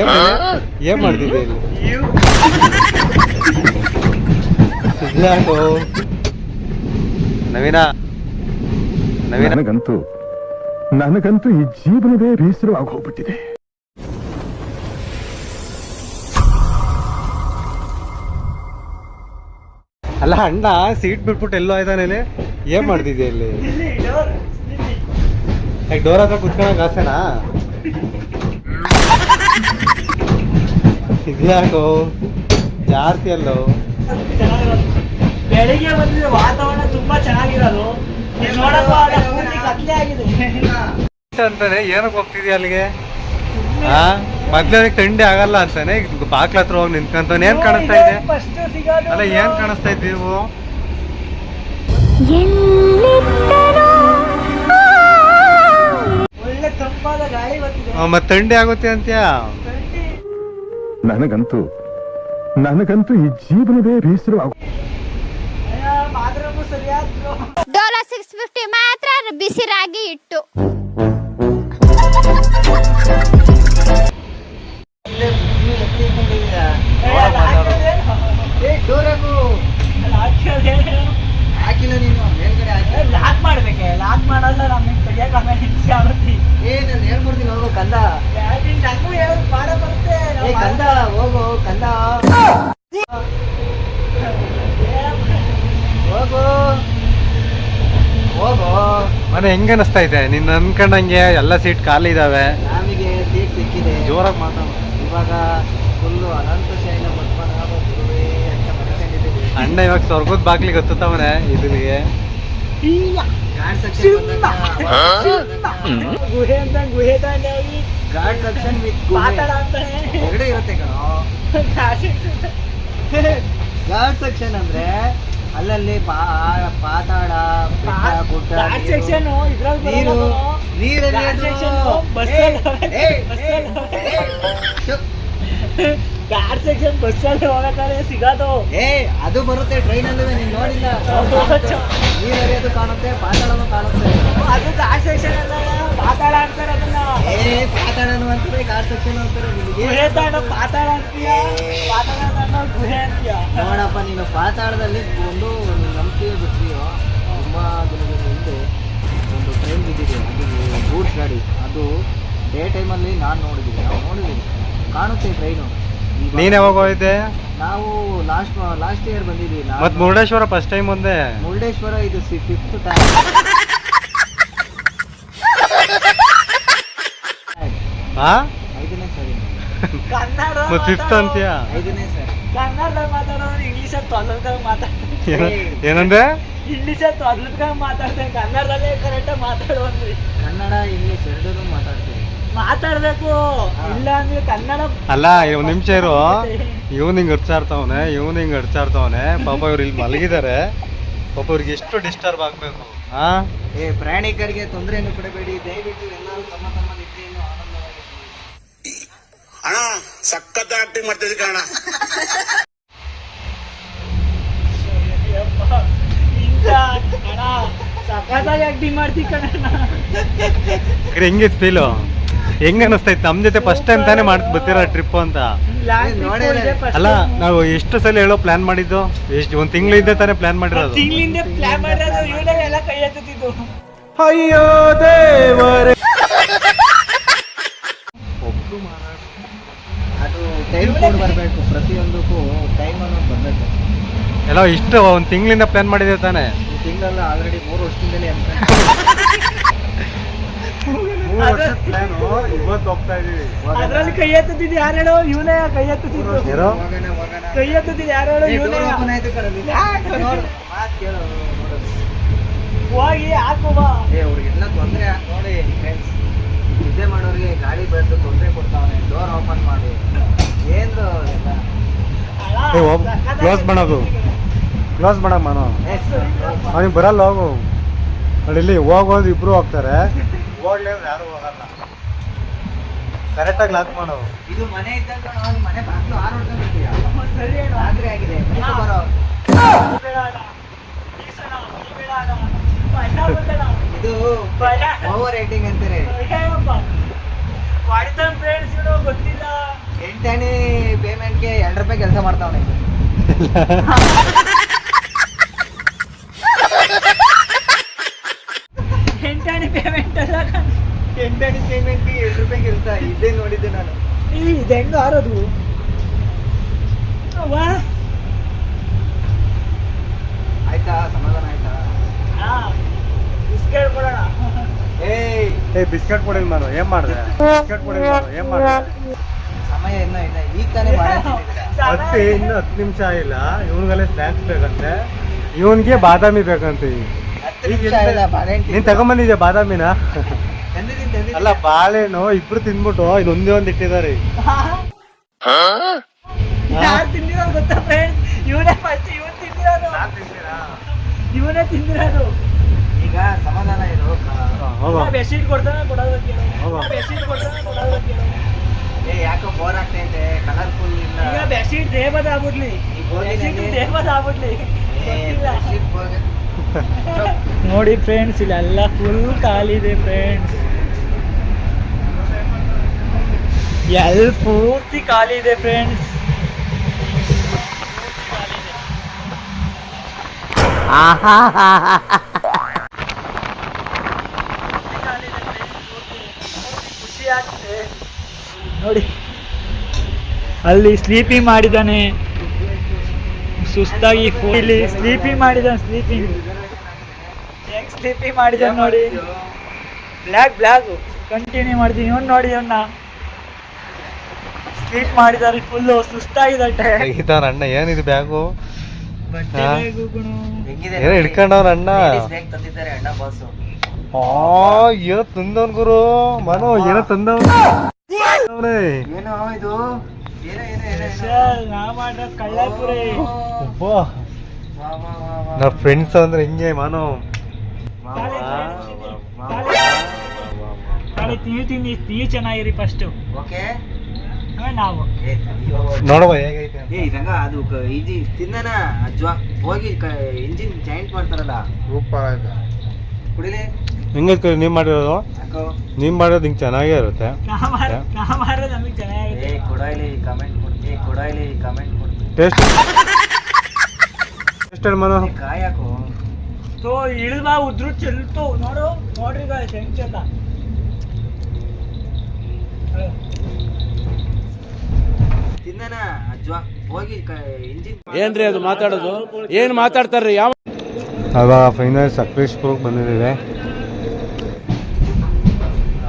ಏನ್ ಏನ್ ಮಾಡ್ತಿದ್ದೆ ನವೀನ. ನವೀನ. ನನಗಂತೂ ನನಗಂತೂ ಈ ಜೀವನವೇ ಬೇಸರವಾಗಿ ಹೋಗ್ಬಿಟ್ಟಿದೆ. ಅಲ್ಲ ಅಣ್ಣ ಸೀಟ್ ಬಿಟ್ಬಿಟ್ಟು ಎಲ್ಲೋ ಇಲ್ಲಿ. ಏನ್ ಮಾಡ್ತಿದ್ದೆ ಇಲ್ಲಿ? ಡೋರ್ ಹತ್ರ ಕುತ್ಕೊಳಕ್ ಆಸೆನಾ? ಇದ್ಯಾಕೋ? ಜಾಸ್ತಿ ಅಲ್ಲೋ? ಬೆಳಿಗ್ಗೆ ಬಂದಿದ್ರೆ ವಾತಾವರಣ ತುಂಬಾ ಚೆನ್ನಾಗಿರೋದು. ಅಂತಾನೆ ಏನಕ್ಕೆ ಹೋಗ್ತಿದ್ಯಾ ಅಲ್ಲಿಗೆ? ಹಾ ಮೊದ್ಲೇ ತಿಂಡಿ ಆಗಲ್ಲ ಅಂತಾನೆ ಈಗ ಬಾಕ್ಲ ಹತ್ರ ಹೋಗಿ ನಿಂತ್ಕೊಂತಾನೆ ಏನ್ ಕಾಣಿಸ್ತಾ ಇದೆ? ಅಲ್ಲ ಏನ್ ಕಾಣಿಸ್ತಾ ಇದ್ದೀವಿ ನೀವು ಒಳ್ಳೆ ತಂಪಾದ ಗಾಳಿ ಮತ್ತ್ ಥಂಡಿ ಆಗುತ್ತೆ ಅಂತ್ಯಾ. ನನಗಂತೂ ನನಗಂತೂ ಈ ಜೀವನವೇ ಬೇಸರ ಅಯ್ಯ, ಬಾತ್ರೂಮು ಸರಿಯಾದ ಡೋಲೋ ಸಿಕ್ಸ್ ಫಿಫ್ಟಿ ಮಾತ್ರ ಬಿಸಿ ರಾಗಿ ಇಟ್ಟು. ಹಾಕಿಲ್ಲ ನೀನು ಮೇಲ್ಗಡೆ ಹಾಕಿ ಲಾಕ್ ಮಾಡ್ಬೇಕೆ ಲಾಕ್ ಮಾಡಲ್ಲ ನಮಗೆ ಸರಿಯಾಗಿ ಆಮೇಲೆ ಹಿಂಸೆ ಆಗುತ್ತೆ ಏ ನಾನು ಹೇಳ್ಕೊಡ್ತೀನಿ ಹೋಗು ಕಂದ ಹೇಳೋದು ಬರುತ್ತೆ ಏ ಕಂದ ಹೋಗು ಕಂದ. ಹೋಗು. ಹೋಗು. ಮನೆ ಹೆಂಗ ಅನಿಸ್ತಾ ಇದೆ? ನಿನ್ ಅನ್ಕೊಂಡಂಗೆ ಎಲ್ಲ ಸೀಟ್ ಖಾಲಿ ಇದಾವೆ. ನಮಗೆ ಸೀಟ್ ಸಿಕ್ಕಿದೆ. ಜೋರಾಗಿ ಮಾತಾಡ. ಇವಾಗ ಫುಲ್ಲು ಅನಂತ ಶೈಲ ಅಣ್ಣ ಇವಾಗ ಸ್ವರ್ಗದ ಬಾಗ್ಲಿ ಗಾರ್ಡ್ ಸೆಕ್ಷನ್ ಗುಹೆ ಅಂತ ಗುಹೆ ತಾನೆ. ಗಾರ್ಡ್ ಸೆಕ್ಷನ್ ವಿತ್ ಅಂತ ಅಂತಾನೆ ಎರಡೇ ಇರುತ್ತೆ ಕಣೋ. ಗಾರ್ಡ್ ಸೆಕ್ಷನ್ ಅಂದ್ರೆ ಅಲ್ಲಲ್ಲಿ ಪಾತಾಳ ಗುಡ್ಡ ಗಾರ್ಡ್ ಸೆಕ್ಷನ್ ಇದ್ರಲ್ಲಿ ನೀರು ನೀರಲ್ಲಿ ಸೆಕ್ಷನ್. ಗಾರ್ಡ್ ಸೆಕ್ಷನ್ ಬಸ್ಸಲ್ಲಿ ಹೋಗ್ಬೇಕಾದ್ರೆ ಸಿಗೋದು. ಏ ಅದು ಬರುತ್ತೆ ಟ್ರೈನ್ ಅಲ್ಲೂ ನೀನ್ ನೋಡಿಲ್ಲ. ನೀರು ಹರಿಯೋದು ಕಾಣುತ್ತೆ ಪಾತಾಳನು ಕಾಣುತ್ತೆ. ಅದು ಗಾರ್ಡ್ ಸೆಕ್ಷನ್ ಅಲ್ಲ. ಪಾತಾಳ ಅಂತಾರೆ ಅದನ್ನ. ಏ ಪಾತಾಳನು ಅಂತಾರೆ ಗಾರ್ಡ್ ಸೆಕ್ಷನ್ ಅಂತಾರೆ ನಿನಗೆ ಗುಹೆ ತಾಂಡ ಪಾತಾಳ ಅಂತೀಯ? ಪಾತಾಳ ಗುಹೆ ಅಂತೀಯ? ನೋಡಪ್ಪ ನೀನು ಪಾತಾಳದಲ್ಲಿ ಒಂದು ನಂಬಿಕೆ ಬಿಟ್ಟಿಯೋ ತುಂಬಾ ದಿನಗಳ ಹಿಂದೆ ಒಂದು ಟ್ರೈನ್ ಬಿದ್ದಿದೆ. ಅದು ಗೂಡ್ಸ್ ಗಾಡಿ. ಅದು ಡೇ ಟೈಮಲ್ಲಿ ನಾನು ನೋಡಿದ್ದೀನಿ. ನಾವು ನೋಡಿದ್ದೀನಿ. ಕಾಣುತ್ತೆ ಟ್ರೈನು ನೀನ್ ಯಾವಾಗ ಹೋಗಿದ್ದೆ? ನಾವು ಲಾಸ್ಟ್ ಲಾಸ್ಟ್ ಇಯರ್ ಬಂದಿದ್ದೀವಿ. ಮತ್ತೆ ಮತ್ ಮುರುಡೇಶ್ವರ ಫಸ್ಟ್ ಟೈಮ್ ಒಂದೇ? ಮುರುಡೇಶ್ವರ ಇದು ಫಿಫ್ತ್ ಟೈಮ್ ಐದನೇ ಸರಿ. ಕನ್ನಡ ಮತ್ತೆ ಫಿಫ್ತ್ ಅಂತ್ಯ? ಐದನೇ ಸರಿ. ಕನ್ನಡದಾಗ ಮಾತಾಡೋರು ಇಂಗ್ಲೀಷಲ್ಲಿ ತೊದಲ್ದಾಗ ಮಾತಾಡ್ತಾರೆ. ಏನಂದ್ರೆ ಇಂಗ್ಲೀಷಲ್ಲಿ ತೊದಲ್ದಾಗ ಮಾತಾಡ್ತಾರೆ. ಕನ್ನಡದಲ್ಲೇ ಕರೆಕ್ಟಾಗಿ ಮಾತಾಡುವಂದ್ರಿ ಕನ್ನಡ ಇಂಗ್ಲಿಷ್ ಎರಡೂ ಮಾತಾಡ್ತೀವಿ. ಮಾತಾಡ್ಬೇಕು. ಇಲ್ಲ ಅಂದ್ರೆ ಕನ್ನಡ ಅಲ್ಲ ಒಂದ್ ನಿಮಿಷ ಇರು. ಇವನ್ ಹಿಂಗ್ ಇರ್ತಾವನೆ ಇವನ್ ಹಿಂಗ್ ಇರ್ತಾವನೆ ಪಾಪ ಇವ್ರು ಇಲ್ಲಿ ಮಲಗಿದ್ದಾರೆ ಪಾಪ ಇವ್ರಿಗೆ ಎಷ್ಟು ಡಿಸ್ಟರ್ಬ್ ಆಗ್ಬೇಕು. ಹಾ ಏ ಪ್ರಯಾಣಿಕರಿಗೆ ತೊಂದರೆಯನ್ನು ಕೊಡಬೇಡಿ. ದಯವಿಟ್ಟು ಎಲ್ಲರೂ ತಮ್ಮ ತಮ್ಮ ನಿದ್ದೆಯನ್ನು ಆನಂದವಾಗಿ ಅಣ್ಣ ಸಖತ್ ಆಕ್ಟಿಂಗ್ ಮಾಡ್ತಿದ್ದೆ ಅಣ್ಣ ಸಖತ್ತಾಗಿ ಆಕ್ಟಿಂಗ್ ಮಾಡ್ತಿ ಕಣ ಹೆಂಗಿತ್ ಫೀಲು ಹೆಂಗ್ ಅನಿಸ್ತೈತ್ ನಮ್ ಜೊತೆ ಫಸ್ಟ್ ಟೈಮ್ ತಾನೇ ಮಾಡ್ತ ಬರ್ತೀರಾ ಟ್ರಿಪ್ ಅಂತ? ಅಲ್ಲ ನಾವು ಎಷ್ಟು ಸಲ ಹೇಳೋ ಪ್ಲಾನ್ ಮಾಡಿದ್ದು? ಎಷ್ಟು ಒಂದ್ ತಿಂಗಳಿಂದ ತಾನೇ ಪ್ಲಾನ್ ಮಾಡಿರೋದು? ತಿಂಗಳಿಂದ ಪ್ಲಾನ್ ಮಾಡಿರೋದು ಎಲ್ಲ ಕೈ ಎತ್ತುತ್ತಿದ್ದು ಅದು ಟೈಮ್ ಕೋಡ್ ಬರಬೇಕು. ಪ್ರತಿಯೊಂದಕ್ಕೂ ಟೈಮ್ ಅನ್ನೋದು ಬರಬೇಕು. ಎಲ್ಲ ಇಷ್ಟು ಒಂದು ತಿಂಗಳಿಂದ ಪ್ಲಾನ್ ಮಾಡಿದೆ ತಾನೆ. ಈ ತಿಂಗಳಲ್ಲ ಆಲ್ರೆಡಿ ಮೂರು ವರ್ಷದಿಂದಲೇ ಅಂತ. ಮೂರು ವರ್ಷದ ಪ್ಲಾನ್ ಇವತ್ತು ಹೋಗ್ತಾ ಇದೀವಿ. ಅದ್ರಲ್ಲಿ ಕೈ ಎತ್ತುತ್ತಿದ್ದು ಯಾರು ಹೇಳೋ ಇವನೇ ಕೈ ಎತ್ತುತ್ತಿದ್ದು. ಯಾರು? ಹೋಗೋಣ ಹೋಗೋಣ. ಕೈ ಎತ್ತುತ್ತಿದ್ದು ಯಾರು ಹೇಳೋ ಇವನೇ. ಮಾತ್. ಹೋಗಿ ಹಾಕು ಬಾ ಏ ಅವ್ರಿಗೆಲ್ಲ ತೊಂದರೆ ನೋಡಿ ಫ್ರೆಂಡ್ಸ್ ನಿದ್ದೆ ಮಾಡೋರಿಗೆ ಗಾಳಿ ಬೆಳೆದು ತೊಂದರೆ ಕೊಡ್ತಾವನೆ. ಡೋರ್ ಓಪನ್ ಮಾಡಿ. ಏನ್ರು ಕ್ಲೋಸ್ ಮಾಡೋದು. ಕ್ಲೋಸ್ ಮಾಡಮ್ಮ ನಾನು ಏ, ಅವ್ನಿಗೆ ಬರಲ್ಲ ಹೋಗು. ನೋಡಿ ಇಲ್ಲಿ ಹೋಗೋದು ಇಬ್ರು ಹೋಗ್ತಾರೆ. ಹೋಗ್ಲಿ ಅಂದ್ರೆ ಯಾರು ಹೋಗಲ್ಲ. ಕರೆಕ್ಟಾಗಿ ಲಾಕ್ ಮಾಡು. ಇದು ಮನೆ ಇದ್ದಾಗ ಅವ್ನ್ ಮನೆ ಬಾಗ್ಲು ಆರು ರಾತ್ರಿ ಆಗಿದೆ. ಬರೋ. ಬೇಡ ಬೇಡ ಇದು. ಓವರ್ ರೈಟಿಂಗ್ ಅಂತಾರೆ. ಮಾಡಿದ. ಫ್ರೆಂಡ್ಸ್ ಇವನು ಗೊತ್ತಿಲ್ಲ. ಎಂಟಣಿ ಪೇಮೆಂಟ್ಗೆ ಎರಡು ರೂಪಾಯಿ ಕೆಲಸ ಮಾಡ್ತಾವನೆ. ಎಂಟಾಣಿ ಪೇಮೆಂಟ್ ಅಲ್ಲ ಎಂಟಣಿ ಪೇಮೆಂಟ್ಗೆ ಎರಡು ರೂಪಾಯಿ ಕೆಲಸ ಇದೇ ನೋಡಿದ್ದೆ ನಾನು. ಈ ಇದು ಹೆಂಗ ಆರೋದು ಆಯ್ತಾ ಸಮಾಧಾನ ಆಯ್ತಾ ಹಾ ಬಿಸ್ಕೆಟ್ ಕೊಡೋಣ ಏಯ್ ಏ ಬಿಸ್ಕೆಟ್ ಕೊಡಿಲ್ ನಾನು ಏನ್ ಮಾಡಿದೆ? ಬಿಸ್ಕೆಟ್ ಕೊಡಿಲ್ ನಾನು ಏನ್ ಮಾಡಿದೆ? ಸಮಯ ಇನ್ನೂ ಇಲ್ಲ. ಈಗ ತಾನೇ ಮಾಡಿ ಹತ್ತಿ ಇನ್ನು ಹತ್ತು ನಿಮಿಷ ಇಲ್ಲ. ಇವನಿಗೆಲ್ಲ ಸ್ನಾಕ್ಸ್ ಬೇಕಂತೆ. ಇವನ್ಗೆ ಬಾದಾಮಿ ಬೇಕಂತೆ. ಈಗ. ನೀನ್ ತಗೊಂಬಂದಿದ್ಯಾ ಬಾದಾಮಿನ? ಅಲ್ಲ ಬಾಳೆಹಣ್ಣು ಇಬ್ರು ತಿಂದ್ಬಿಟ್ಟು ಇದು ಒಂದೇ ಒಂದ್ ಇಟ್ಟಿದ್ದಾರೆ ಇವನೇ ಫಸ್ಟ್ ಇವನ್ ತಿಂದಿರೋದು. ಇವನೇ ತಿಂದಿರೋದು. ಈಗ ಸಮಾಧಾನ ಇರು. ಹೋಗ. ಬೆಡ್ಶೀಟ್ ಕೊಡ್ತಾನೆ ಕೊಡೋದು? ಬೆಡ್ಶೀಟ್ ಕೊಡ್ತಾನೆ ಕೊಡೋದು ಏ ಯಾಕೋ ಬೋರ್ ಆಗ್ತೈತೆ ಕಲರ್ಫುಲ್ ಇಲ್ಲ. ಈಗ ಬೆಡ್ಶೀಟ್ ದೇವದ ಆಗ್ಬಿಡ್ಲಿ. ಬೆಡ್ಶೀಟ್ ದೇವದ ಆಗ್ಬಿಡ್ಲಿ. ನೋಡಿ ಫ್ರೆಂಡ್ಸ್ ಇಲ್ಲೆಲ್ಲ ಫುಲ್ ಖಾಲಿ ಇದೆ ಫ್ರೆಂಡ್ಸ್ ಎಲ್ ಪೂರ್ತಿ ಖಾಲಿ ಇದೆ ಫ್ರೆಂಡ್ಸ್ ಖುಷಿ ನೋಡಿ. ಅಲ್ಲಿ ಸ್ಲೀಪಿಂಗ್ ಮಾಡಿದ್ದಾನೆ ಸುಸ್ತಾಗಿ ಇಲ್ಲಿ ಸ್ಲೀಪಿಂಗ್ ಮಾಡಿದ್ದಾನೆ ಸ್ಲೀಪಿಂಗ್ ಹೆಂಗ್ ಸ್ಲೀಪಿಂಗ್ ಮಾಡಿದ್ದಾನೆ ನೋಡಿ. ಬ್ಲ್ಯಾಕ್ ಬ್ಲ್ಯಾಕ್ ಕಂಟಿನ್ಯೂ ಮಾಡ್ತೀನಿ. ಇವನ್ ನೋಡಿ ಇವನ್ನ ಸ್ಲೀಪ್ ಮಾಡಿದಾರೆ ಫುಲ್ ಸುಸ್ತಾಗಿದೆ ತೆಗಿತಾನ ಅಣ್ಣ? ಏನಿದು ಬ್ಯಾಗು ಹಿಡ್ಕೊಂಡವ್ರಣ್ಣ ಏನೋ? ಹಿಡ್ಕೊಂಡವ್ನ ಅಣ್ಣ. Ladies bag ತಂದಿದ್ದಾರೆ ಅಣ್ಣ ಬಾಸು ಆ ಏನೋ ತಂದವನ್ ಗುರು. ಮನೋ ಏನೋ ತಂದವನ್. ಏನೋ ಇದು? ನಾವ್ ಫ್ರೆಂಡ್ಸ್ ಅಂದ್ರೆ ಹಿಂಗೆ ಮಾನು. ನೀವು ನೀವು ಚೆನ್ನಾಗಿರಿ ಫಸ್ಟು ಓಕೆ. ನಾವು. ನೋಡುವ ಹೇಗೈತೆ ಏ ಇದಂಗ ಅದು ತಿನ್ನನ ಅಜ್ವಾ? ಹೋಗಿ ಇಂಜಿನ್ ಜಾಯಿಂಟ್ ಮಾಡ್ತಾರಲ್ಲ? ಕುಡಿಲಿ? ಹೆಂಗೈತೆ ನೀವ್ ಮಾಡಿರೋದು? ನೀವು ಮಾಡಿರೋದು ಹಿಂಗ್ ಚೆನ್ನಾಗೇ ಇರುತ್ತೆ. ಟೇಸ್ಟ್ ಟೇಸ್ಟ್ ಹೇಳಿ. ಮನು. ಏ, ಕಾಯಕು? ಸೊ ಇಳಿಬಾ ಉದ್ರು ಚೆಲ್ತು ನೋಡು ನೋಡ್ರಿ ಗಾಯ್ಸ್ ಹೆಂಗ್ ಚೆಲ್ಲ ತಿನ್ನನ ಅಜ್ವಾ. ಹೋಗಿ ಇಂಜಿನ್ ಏನ್ರಿ ಅದು ಮಾತಾಡೋದು? ಏನ್ ಮಾತಾಡ್ತಾರ್ರಿ? ಯಾವ ಅವಾಗ ಫೈನಲ್ ಸಕಲೇಶ್ಪುರಕ್ಕೆ ಬಂದಿದ್ದೀವಿ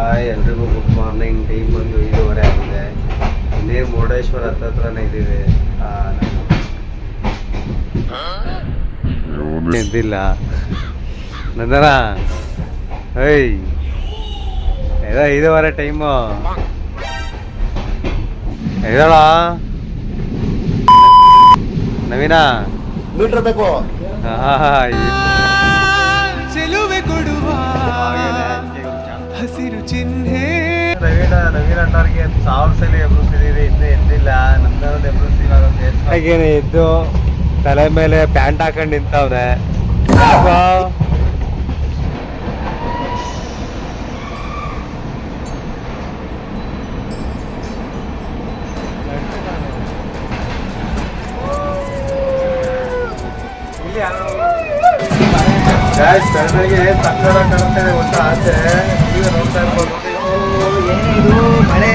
ಹಾಯ್ ಎಲ್ರಿಗೂ ಗುಡ್ ಮಾರ್ನಿಂಗ್ ಟೈಮ್ ಬಂದು ಐದೂವರೆ ಆಗಿದೆ. ಇನ್ನೇನು ಮುರುಡೇಶ್ವರ ಹತ್ರ ಹತ್ರನೇ ಇದ್ದೀವಿ. ಎದ್ದಿಲ್ಲ. ನಂದನ ಏಯ್ ಏದ ಐದೂವರೆ ಟೈಮು ಎದಳ ನವೀನಾ? ಹಾ ಹಾ ಹಸಿರು ಚಿಹ್ನೆ. ನವೀನ ನವೀನ ಅಣ್ಣವ್ರಿಗೆ ಸಾವಿರ ಸಲ ಎಬ್ರಿಸಿದೀರಿ ಇನ್ನೂ ಎದ್ದಿಲ್ಲ. ನಮ್ದೊಂದು ಎಬ್ರಿಸಿ ಹಾಗೇನೆ ಎದ್ದು ತಲೆ ಮೇಲೆ ಪ್ಯಾಂಟ್ ಹಾಕೊಂಡು ನಿಂತವ್ರೆ. ಯಾಕೋ? Guys, ಕಣ್ಣಿಗೆ ಸಕ್ಕತ್ತಾಗಿ ಆಸೆ ನೀವೇ ನೋಡ್ತಾ ಇರ್ಬೋದು. ಏನಿದು ಮಳೆ?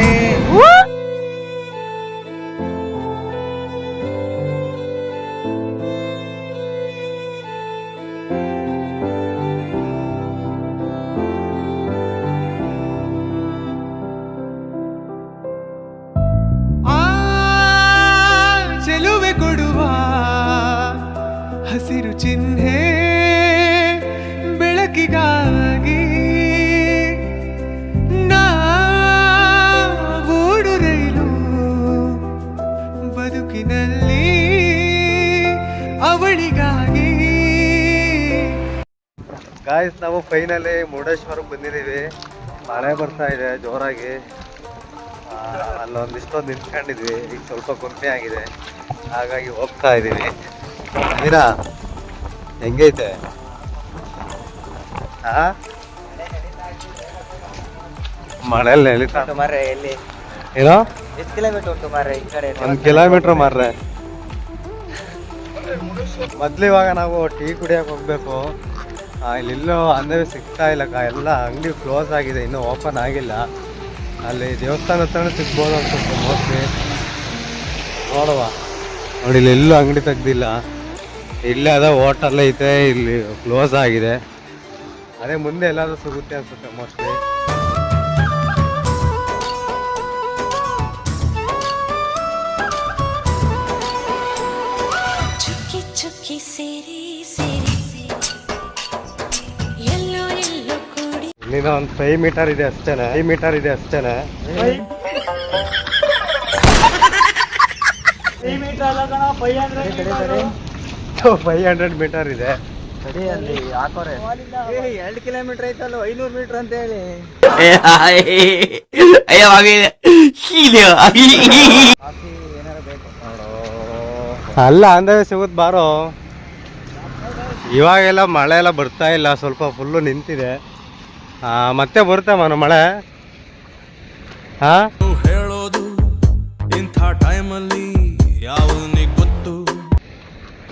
ಗಾಯ್ಸ್ ನಾವು ಫೈನಲಿ ಮುರುಡೇಶ್ವರಕ್ಕೆ ಬಂದಿದ್ದೀವಿ. ಮಳೆ ಬರ್ತಾ ಇದೆ ಜೋರಾಗಿ. ಅಲ್ಲೊಂದಿಷ್ಟು ನಿಂತ್ಕೊಂಡಿದ್ವಿ ಈಗ ಸ್ವಲ್ಪ ಕಮ್ಮಿ ಆಗಿದೆ. ಹಾಗಾಗಿ ಹೋಗ್ತಾ ಇದ್ದೀವಿ. ಮೀರಾ ಹೆಂಗೈತೆ? ಹಾ ಮಳೆಯಲ್ಲಿ ಎಳಿತಾ ಮಾರ್ರೆ ಎಲ್ಲಿ? ಏನೋ? ಎಷ್ಟು ಕಿಲೋಮೀಟರ್ ಉಂಟು ಮಾರ್ರೆ ಈ ಕಡೆ ಒಂದು ಕಿಲೋಮೀಟ್ರ್ ಮಾರ್ರೆ. ಮೊದ್ಲು ಇವಾಗ ನಾವು ಟೀ ಕುಡಿಯಕ್ಕೆ ಹೋಗ್ಬೇಕು. ಇಲ್ಲೆಲ್ಲೋ ಅಂದರೆ ಸಿಗ್ತಾ ಇಲ್ಲ ಕಾ, ಎಲ್ಲ ಅಂಗಡಿ ಕ್ಲೋಸ್ ಆಗಿದೆ, ಇನ್ನೂ ಓಪನ್ ಆಗಿಲ್ಲ. ಅಲ್ಲಿ ದೇವಸ್ಥಾನ ಹತ್ರನೇ ಸಿಗ್ಬೋದು ಅನ್ಸುತ್ತೆ ಮೋಸ್ಟ್ಲಿ ನೋಡುವ. ನೋಡಿ, ಇಲ್ಲಿ ಎಲ್ಲೂ ಅಂಗಡಿ ತೆಗ್ದಿಲ್ಲ. ಇಲ್ಲೇ ಅದ ಹೋಟೆಲ್ ಐತೆ, ಇಲ್ಲಿ ಕ್ಲೋಸ್ ಆಗಿದೆ. ಅದೇ ಮುಂದೆ ಎಲ್ಲಾದ್ರೂ ಸಿಗುತ್ತೆ ಅನ್ಸುತ್ತೆ ಮೋಸ್ಟ್ಲಿ ಕೂಡಿ ಒಂದ್ ಫೈವ್ ಮೀಟರ್ ಇದೆ ಅಷ್ಟೇನೆ. ಫೈವ್ ಮೀಟರ್ ಇದೆ ಅಷ್ಟೇನೆ. ಫೈವ್ ಹಂಡ್ರೆಡ್ ಮೀಟರ್ ಇದೆ. ಅಲ್ಲಿ ಹಾಕೋರೆ. ಎರಡು ಕಿಲೋಮೀಟರ್ ಐತಲ್ಲ ಐನೂರು ಮೀಟರ್ ಅಂತ ಹೇಳಿ. ಅಲ್ಲ ಅಂದ್ರೆ ಸಿಗುತ್ತೆ ಬಾರೋ. ಇವಾಗೆಲ್ಲ ಮಳೆ ಎಲ್ಲ ಬರ್ತಾ ಇಲ್ಲ ಸ್ವಲ್ಪ ಫುಲ್ಲು ನಿಂತಿದೆ. ಮತ್ತೆ ಬರುತ್ತೆ ಮನು ಮಳೆ. ಹಾ ಹೇಳೋದು ಇಂಥ ಟೈಮಲ್ಲಿ ಯಾವನಿಗೆ ಗೊತ್ತು?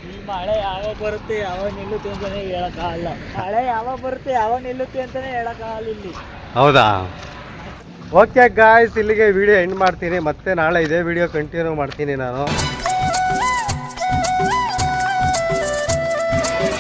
ಈ ಮಳೆ ಯಾವಾಗ ಬರುತ್ತೆ ಯಾವಾಗ ನಿಲ್ಲುತ್ತೆ ಅಂತಾನೆ ಹೇಳಕ್ಕಾಗಲ್ಲ. ಮಳೆ ಯಾವಾಗ ಬರುತ್ತೆ ಯಾವಾಗ ನಿಲ್ಲುತ್ತೆ ಅಂತಾನೆ ಹೇಳಕ್ಕಾಗಲ್ಲ ಇಲ್ಲಿ. ಹೌದಾ? ಓಕೆ ಗಾಯ್ಸ್ ಇಲ್ಲಿಗೆ ವಿಡಿಯೋ ಎಂಡ್ ಮಾಡ್ತೀನಿ. ಮತ್ತೆ ನಾಳೆ ಇದೇ ವಿಡಿಯೋ ಕಂಟಿನ್ಯೂ ಮಾಡ್ತೀನಿ ನಾನು.